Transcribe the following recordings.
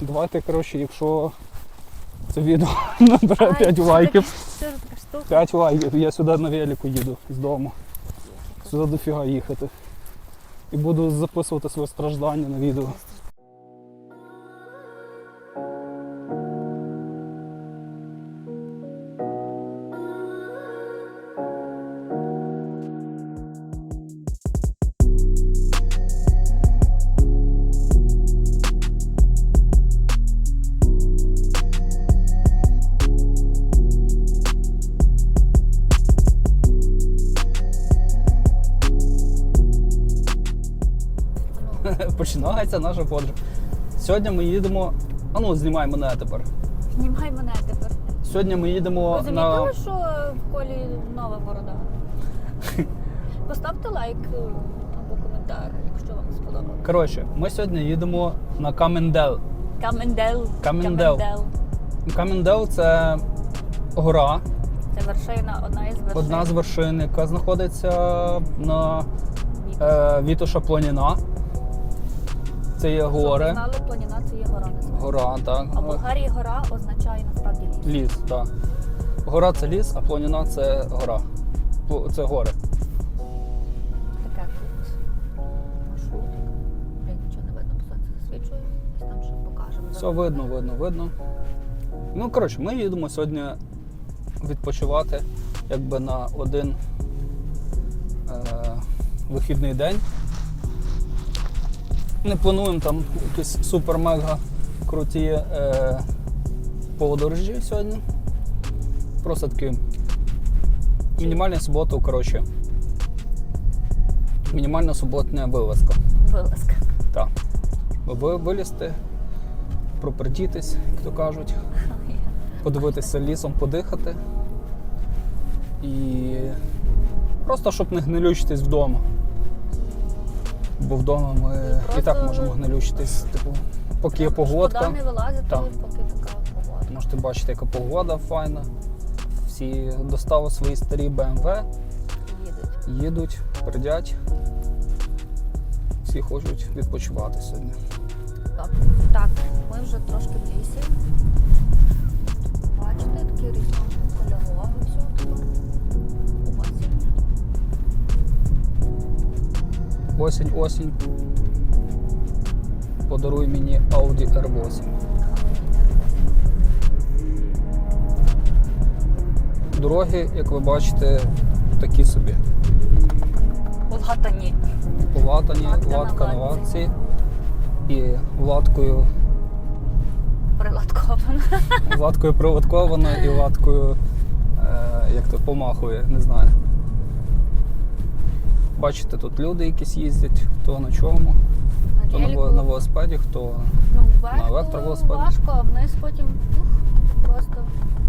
Давайте, коротше, якщо це відео набере 5 лайків. Що ж така штука? 5 лайків, я сюди на велику їду з дому. Сюди дофіга їхати. І буду записувати своє страждання на відео. Починається наша подорож. Сьогодні ми їдемо. А ну, знімай мене тепер. Знімай мене тепер. Сьогодні ми їдемо Ви на. що в колі нова борода? Поставте лайк е, або коментар, якщо вам сподобалось. Коротше, ми сьогодні їдемо на Камендел. Камендел. Камендел. Камендел це гора, Це вершина, одна із вершин. одна з вершин, яка знаходиться на е, Вітоша Планіна. Це є Щоб ви гори. знали, планіна це є гора називається. Гора, так. А Болгарії гора означає насправді ліс. Ліс, так. Гора це ліс, а Планіна це гора. Це гори. Таке тут маршрут. Блін, нічого не видно, бо сонце засвічує. Там ще покажемо. Все видно, видно, видно. Ну, коротше, ми їдемо сьогодні відпочивати якби на один е, вихідний день. Не плануємо там якісь супер-мега круті е, подорожі сьогодні. Просто такі мінімальна субота, коротше. Мінімальна суботня вилазка. Вилазка. Так. Ви вилізти, пропертітись, як то кажуть, подивитися лісом, подихати. І просто щоб не гнилючитись вдома. Бо вдома ми і так можемо гнилючитись, типу, поки є погодка. Шкода не вилазити, Так. поки така погода. Можете бачити, яка погода файна. Всі доставили свої старі BMW, Їдуть. їдуть, пердять. Всі хочуть відпочивати сьогодні. Так, так, ми вже трошки в лісі. Бачите, такі різнокольорові все Осінь, осінь. Подаруй мені Audi R8. Дороги, як ви бачите, такі собі. Латані. Полатані, Латка на латці. І латкою, Прилаткована. латкою приватковано і латкою, е, як то помахує, не знаю. Бачите, тут люди якісь їздять, хто на чому, хто на, геліку. ве- на велосипеді, хто Ну, на електровелосипеді. важко, а вниз потім ух, просто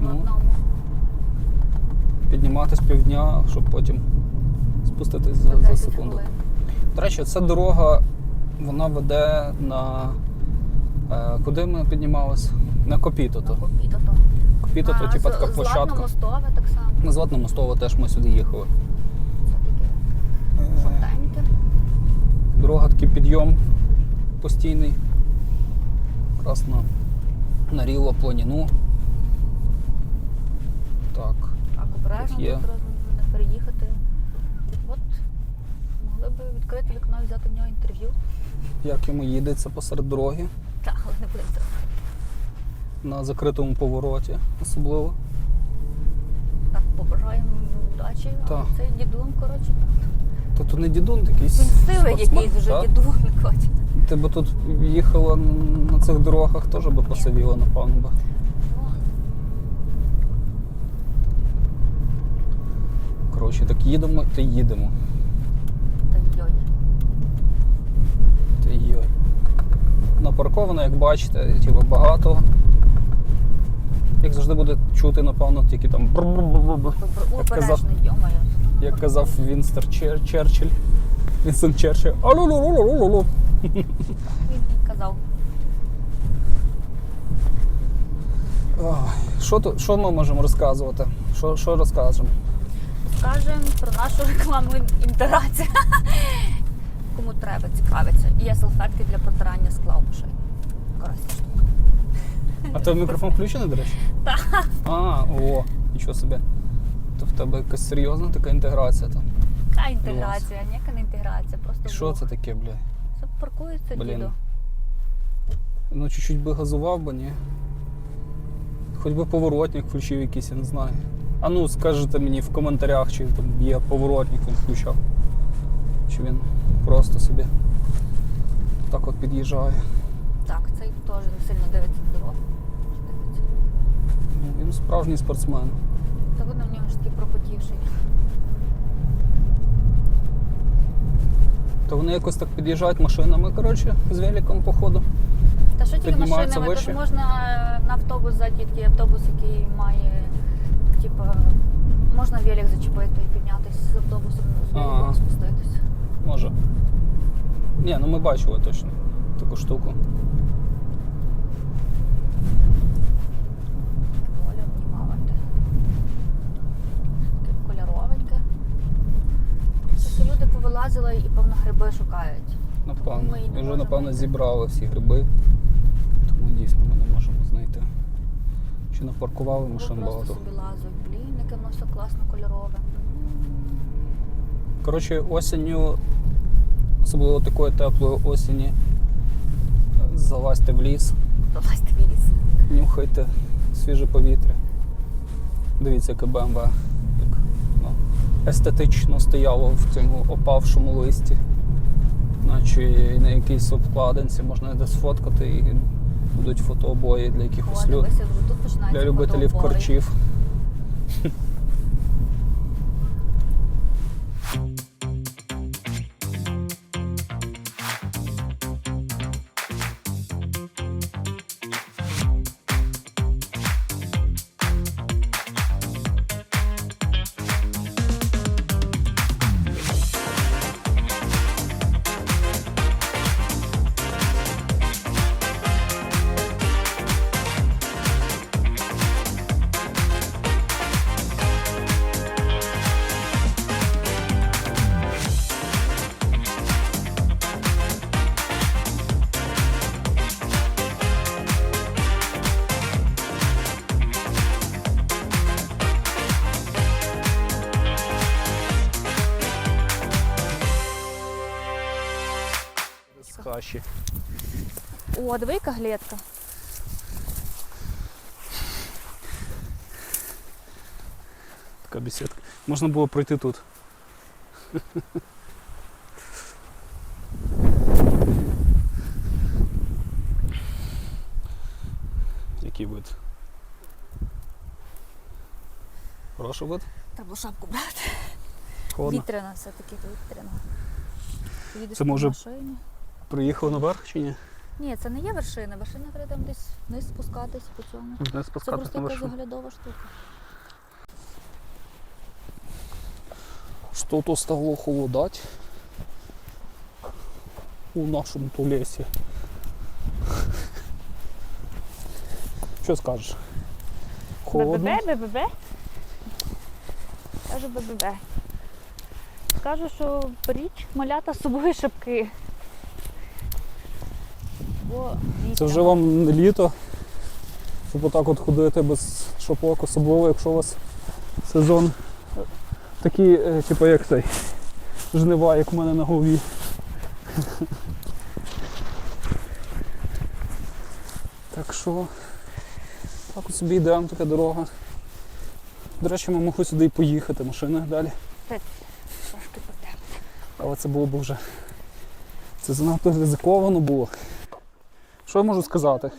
Ну. в одному. підніматись півдня, щоб потім спуститись за, За за 10 секунду. хвилин. До речі, ця дорога вона веде на. Е, куди ми піднімалися? На Копіто. На Копіто то. Копіто то, На типа з- така площадка. Златно-Мостове так само. На Златне Мостове теж ми сюди їхали. Це таке жовтеньке. Дорога такий підйом постійний. Якраз на, на Планіну. Так. Так, обережно Є. не переїхати. От могли б відкрити вікно і взяти в нього інтерв'ю. Як йому їдеться посеред дороги Так, але не будемо це на закритому повороті, особливо. Так, побажаємо удачі. Так. А цей дідун, коротше, Та тут не дідун якийсь. він спортсмен, якийсь вже дідун, Котя. Ти би тут їхала на цих дорогах, теж би посивіла, напевно би. Коротше, так їдемо та їдемо. та йой. Та йой. Напарковано, як бачите, типу, багато. Як завжди буде чути, напевно, тільки там. бр-бр-бр-бр. Як казав, Обережно, йомаю. Як казав Вінстер Чер- Черчилль. Вінстон Черчилль. Алу-лу-лу-лу-лу-лу. Він казав. Ой, Що тут, що ми можемо розказувати? Що, що розкажемо? Скажемо про нашу рекламу інтерацію. Кому треба, цікавиться. І є салфетки для протирання скла у машині. Штука. тебе мікрофон включений, до речі? Так. А, о, нічого собі. То в тебе якась серйозна така інтеграція там. Та інтеграція, ніяка не інтеграція, просто що це таке, бля? Це паркується Блін. дідо. Ну, чуть-чуть би газував би, ні. Хоч би поворотник включив якийсь, я не знаю. А ну, скажете мені в коментарях, чи там є поворотник він включав. Чи він просто собі так от під'їжджає. Так, цей теж не сильно дивиться на дорогу. Ну, він справжній спортсмен. Та такий пропотівший. То вони якось так під'їжджають машинами, коротше, з великом, походу. Та що тільки Піднімаються машинами, вище? тож можна на автобус такий автобус, який має, типа, можна велик зачепити і піднятися з автобусу, з великом Ага. спуститися. Може. Ні, ну ми бачили точно таку штуку. Поля обнімавати. Таке кольоровеньке. Це всі люди і певно гриби шукають. Напевно. Ми не вже, напевно, знайти. зібрали всі гриби. Тому дійсно ми не можемо знайти. Чи напаркували машин просто собі лазуть. Блін, яке воно все класно кольорове. Коротше, осінню, особливо такої теплої осені, залазьте в ліс, Залазьте в ліс. нюхайте свіже повітря. Дивіться, яке БМВ ну, естетично стояло в цьому опавшому листі. Наче на якійсь обкладинці можна десь сфоткати і будуть фотообої для якихось людей. тут починається Для любителів фотообори. корчів. Хащі. О, диви, яка глетка. Така бесідка. Можна було пройти тут. Який вид? Хороший вид? Треба шапку брати. Холодно. Вітряна все-таки вітряна. Їдеш Це може- машині. Приїхав наверх чи ні? Ні, це не є вершина. Вершина треба там десь вниз спускатись по цьому. Не Це спускатись просто на якась вершину. оглядова штука. Что-то стало холодать у нашому то лісі. Що скажеш? Холодно? БББ? Кажу БББ. Скажу, що беріть малята з собою шапки. Бо Це вже вам літо, щоб отак от ходити без шапок, особливо, якщо у вас сезон такий, е, типу як цей, жнива, як в мене на голові. Так що, так от собі йдемо, така дорога. До речі, ми могли сюди і поїхати, машини далі. Трошки. Але це було б вже. Це занадто ризиковано було. Що я можу сказати?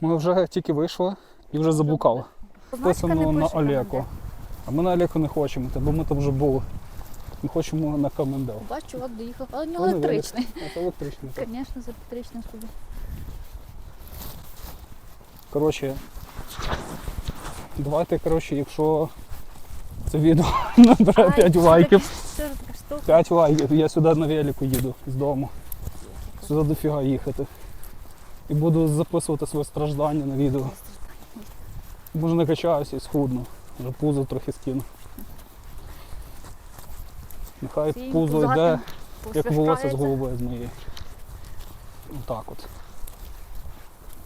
Ми вже тільки вийшли і вже заблукали. Написано на Олеко. А ми на Олеко не хочемо, бо ми там вже були. Ми хочемо на Камендел. Бач, чувак доїхав, але нього Вони електричний. Це електричний. Звісно, з електричним собі. Коротше, давайте, коротше, якщо це відео набере 5 лайків. таке? Що ж така штука? 5 лайків, я сюди на велику їду з дому. Сюди дофіга їхати. І буду записувати своє страждання на відео. Може не качаюся і схудну. Вже пузо трохи скину. Нехай пузо йде, як волосся з голови з моєї. Отак от.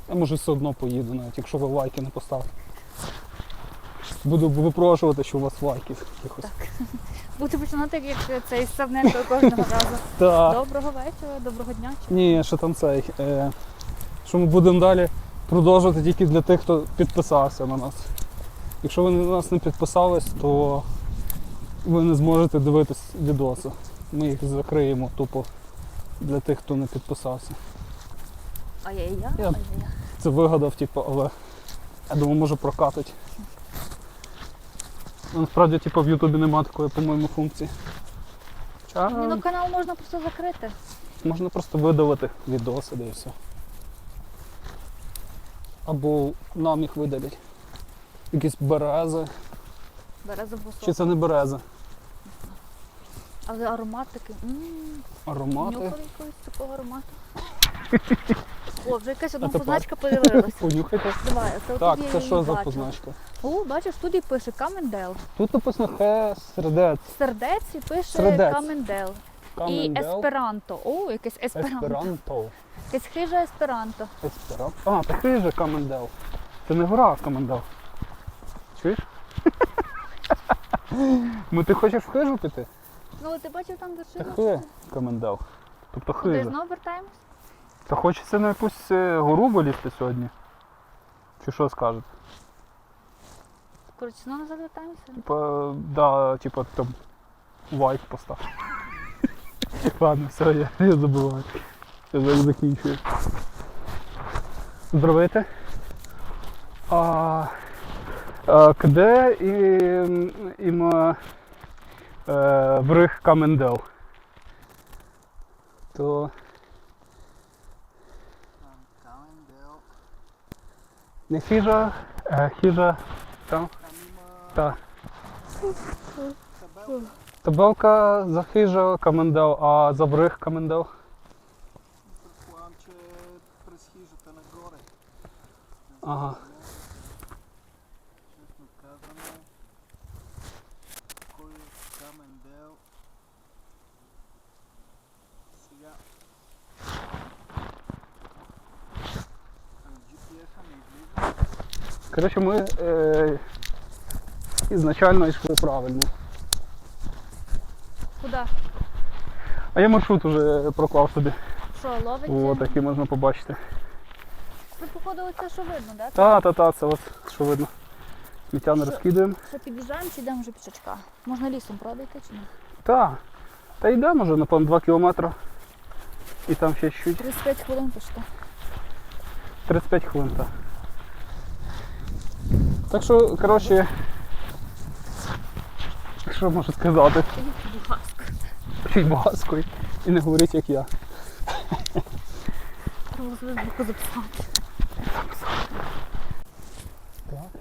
Я може все одно поїду, навіть якщо ви лайки не поставите. Буду випрошувати, що у вас лайки якихось. Буду починати як цей Савненко кожного разу. Так. Доброго вечора, доброго дня. Ні, що там цей. Е, що ми будемо далі продовжувати тільки для тих, хто підписався на нас. Якщо ви на нас не підписались, то ви не зможете дивитись відоси. Ми їх закриємо тупо для тих, хто не підписався. А я і я, Я-. Це вигадав, типу, але я думаю, може прокатить. Ну, Насправді, типу, в Ютубі немає такої, по-моєму, функції. Ні, ну канал можна просто закрити. можна просто видалити відоси, де і все. Або нам їх видалять. Якісь берези. Береза босо. Чи це не берези? Але аромат такий. м, Аромати. Нюхали якогось такого аромату. О, вже якась одна тепер? позначка появилася. Понюхайте. Давай, це Так, отут я це її що за бачила. позначка? О, бачиш, тут і пише Камендел. Тут написано хе сердець. Сердець і пише Сердець. Камендел. І есперанто. О, якесь есперанто. Есперанто. Якесь хиже есперанто. Есперанто. А, такий же Камендел. Це не гора Камендел. Чуєш? Ну ти хочеш в хижу піти? Ну, ти бачив там вершину? Камендел. Тобто хижа. знову вертаємось? Та хочеться на якусь е, гору вилізти сьогодні. Чи що скажете? Коротше, знову назад вертаємося? Типа, да, типа там лайк постав. Ладно, все, я, я забуваю. Я закінчую. Здравейте. А, а, де і, іма е, врих Камендел? То Calendel, не хижа, е, хижа там. Та. Tabelka. Табелка за хижа Камендел, а за врих Камендел. Предполагам, че през хижата нагоре. Ага. Честно казано, кой е Камендел? Сега. GPS-а не излиза. Коротше, ми е, ізначально йшли правильно. Куди? А я маршрут уже проклав собі. Що, ловить? О, такий можна побачити. Це, походу, оце що видно, так? Та, та, та, це ось що видно. Сміття не Що? розкидаємо. Що під'їжджаємо чи йдемо вже пішачка? Можна лісом правда йти чи ні? Та. Та йдемо вже, напевно, 2 кілометри. І там ще чуть 35 хвилин пішли. 35 хвилин. Так. Так що, коротше, що можу сказати? Баскою і не говорить, як я. Треба звуку записати. Так.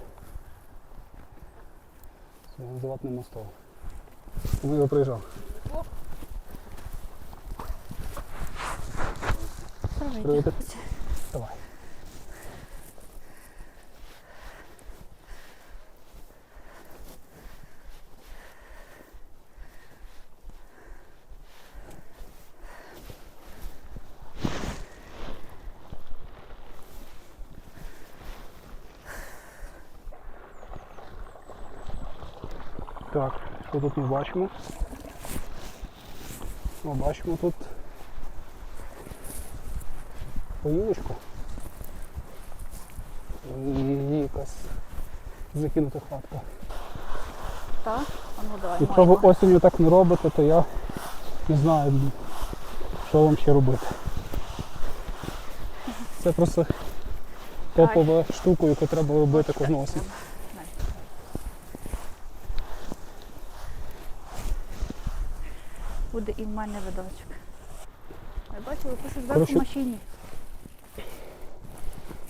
Називати не мостов. Ми його приїжджав. Привіт. Давай. Так, що тут ми бачимо? Ми бачимо тут поїлочку. І якась закинута хатка. Так? А ну давай. Якщо ви осінню так не робите, то я не знаю, що вам ще робити. Це просто топова штука, яку треба робити кожного осінь. Буде і в мене видочок. Я бачила, пише зверху в машині.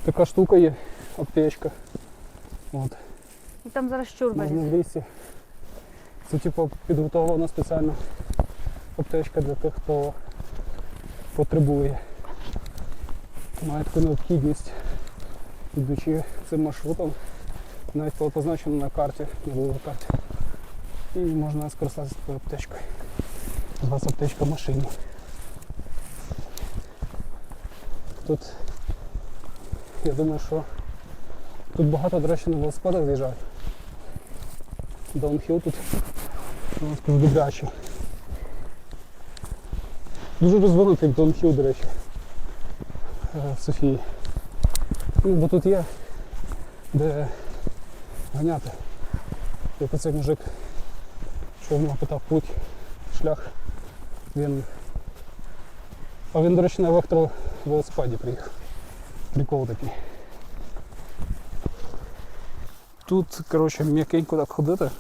Така штука є, аптечка. От. І там зараз щур виліз. Це типу підготовлена спеціальна аптечка для тих, хто потребує. Має таку необхідність, йдучи цим маршрутом, навіть коли позначено на карті, на карті. І можна скористатися такою аптечкою. У вас аптечка в машині. Тут Я думаю, що тут багато, до речі, на велосипедах заїжджають. Даунхіл тут добрячий. Дуже розвинутий даунхіл, до речі, е, в Софії. Ну, бо тут є де ганяти. Як оцей мужик, що в нього питав путь, шлях. Він. А він, до речі, на електровелосипеді приїхав. Прикол такий. Тут, коротше, м'якенько так ходити.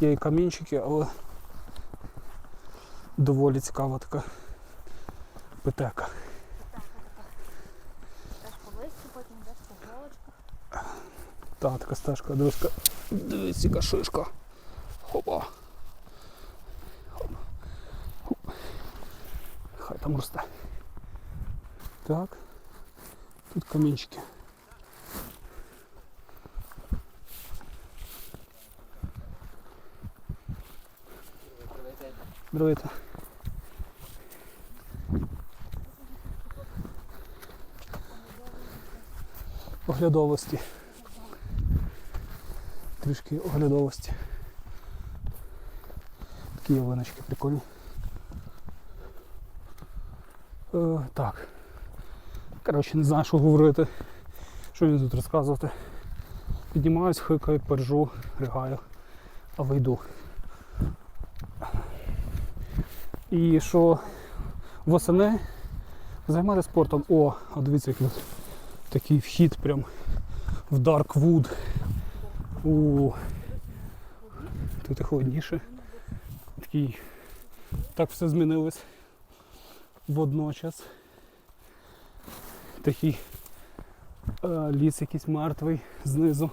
Є і камінчики, але доволі цікава така петека. Та, така стежка, дивись, дивись, яка шишка. Хопа. Там росте. Так. Тут камінчики. Здравейте. Оглядовості. Трішки оглядовості. Такі ялиночки прикольні. Е, так. Коротше, не знаю, що говорити. Що мені тут розказувати. Піднімаюсь, хикаю, пержу, ригаю, а вийду. І що восени займатися спортом. О, а дивіться, який тут такий вхід прям в Darkwood. У тут і холодніше. Такий. Так все змінилось водночас. Такий е, ліс якийсь мертвий знизу.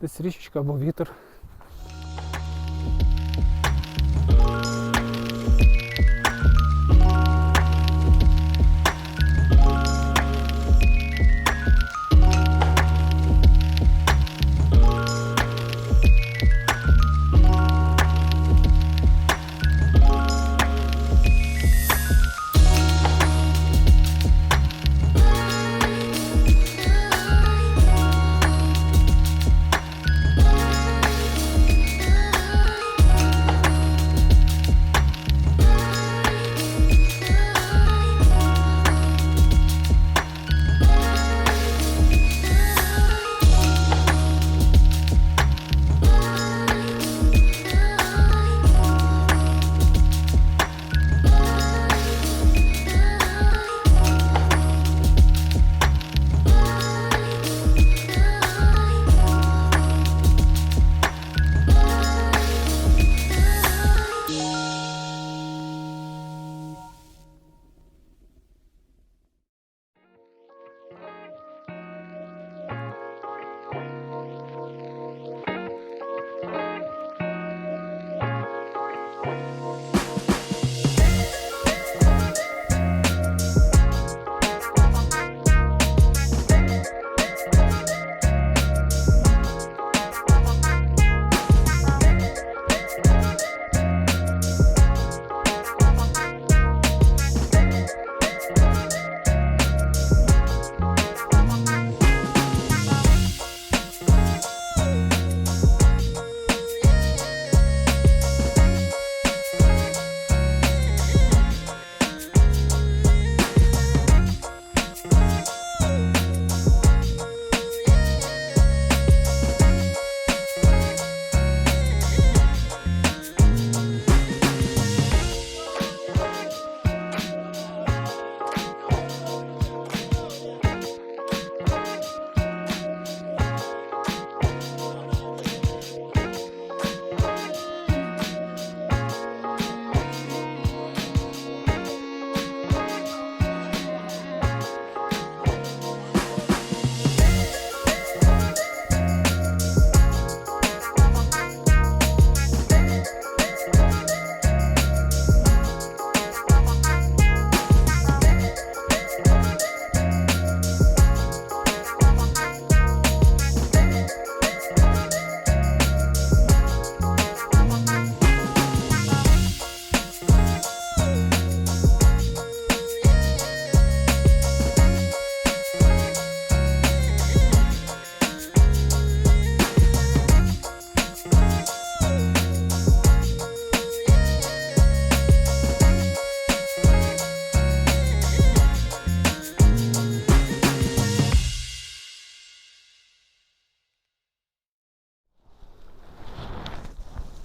Десь річечка або вітер.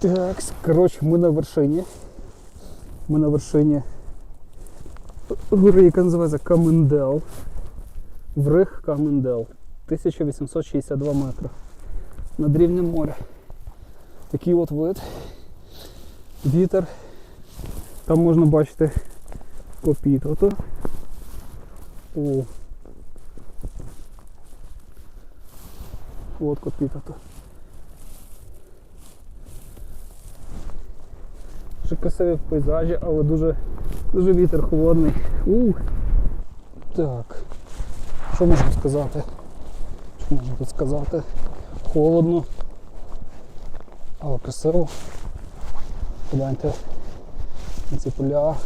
Так, коротше, ми на вершині. Ми на вершині гори, яка називається Камендел. Вриг Камендел. 1862 метри. Над рівнем моря. Такий от вид. Вітер. Там можна бачити копітото. О. От копітото. Дуже красиві пейзажі, але дуже, дуже вітер холодний. Ух. Так. Що можна сказати? Що можна тут сказати? Холодно. Але красиво. Погляньте на ці поля,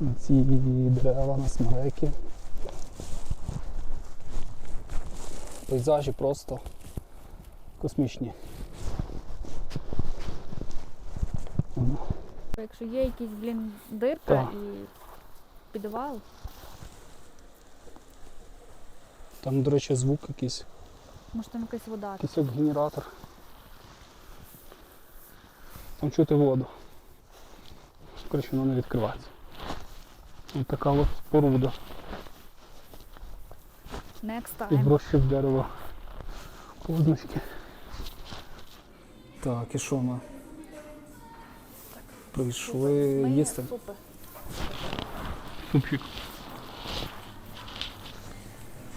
на ці дерева, на смереки. Пейзажі просто космічні. Якщо є якийсь, блін, дирка Так. і підвал, Там, до речі, звук якийсь, може там якась вода. якийсь як генератор. Там чути воду. Коротше, воно не відкривається. Ось така от споруда. Next І time. врощив дерево позначки. Так, і що ми? Прийшли Ми їсти. супи. Супчик.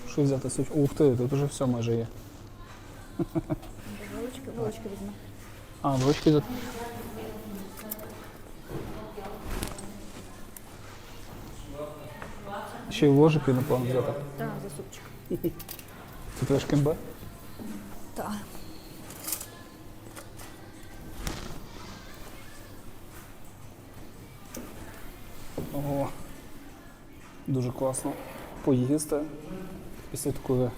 Що взяти суп? Ух ти, тут вже все майже є. Вилочки, вилочки візьми. А, вручки за. Ще й ложики, напевно, взяти. Так, за супчик. Це теж кембе? Класно поїсти після такої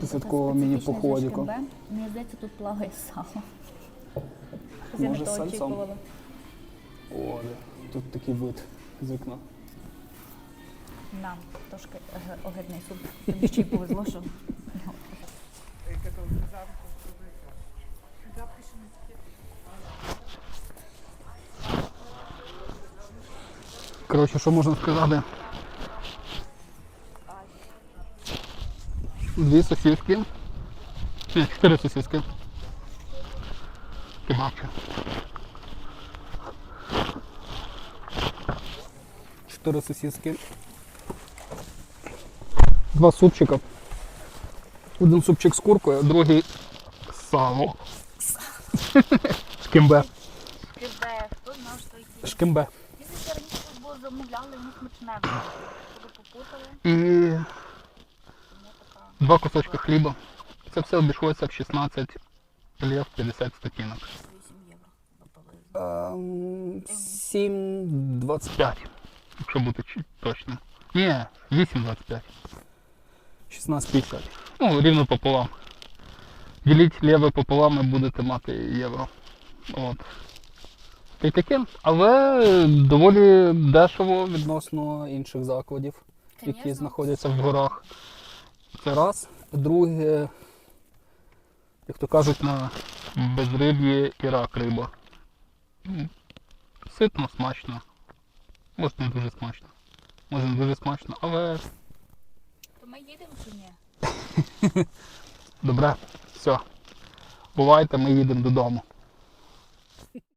Після такого міні-походіку. Мені здається, тут плаває сало. Може, з сальцем? О, тут такий вид з вікна. Нам трошки ог- огидний суп. Тобі ще й повезло, що Коротше, що можна сказати? Дві сосиски. Ні, чотири сосиски. Кебабчик. Чотири сосиски. Два супчика. Один супчик з куркою, другий з сало. Шкембе. Що. Шкембе. Після раніше тут було замовляли, попутали, І два кусочки хліба. Це все обійшлося в 16 лев 50 статінок. 8 євро. 7,25, якщо бути точним. Ні, 8,25. 16,50. Ну, рівно пополам. Діліть леве пополам і будете мати євро. От. Таке. Але доволі дешево відносно інших закладів, які знаходяться в горах. Це раз. Друге, як то кажуть, на безриб'ї і рак риба. Ситно, смачно. Може не дуже смачно. Може не дуже смачно, але То ми їдемо чи ні? добре. Все. Бувайте, ми їдемо додому.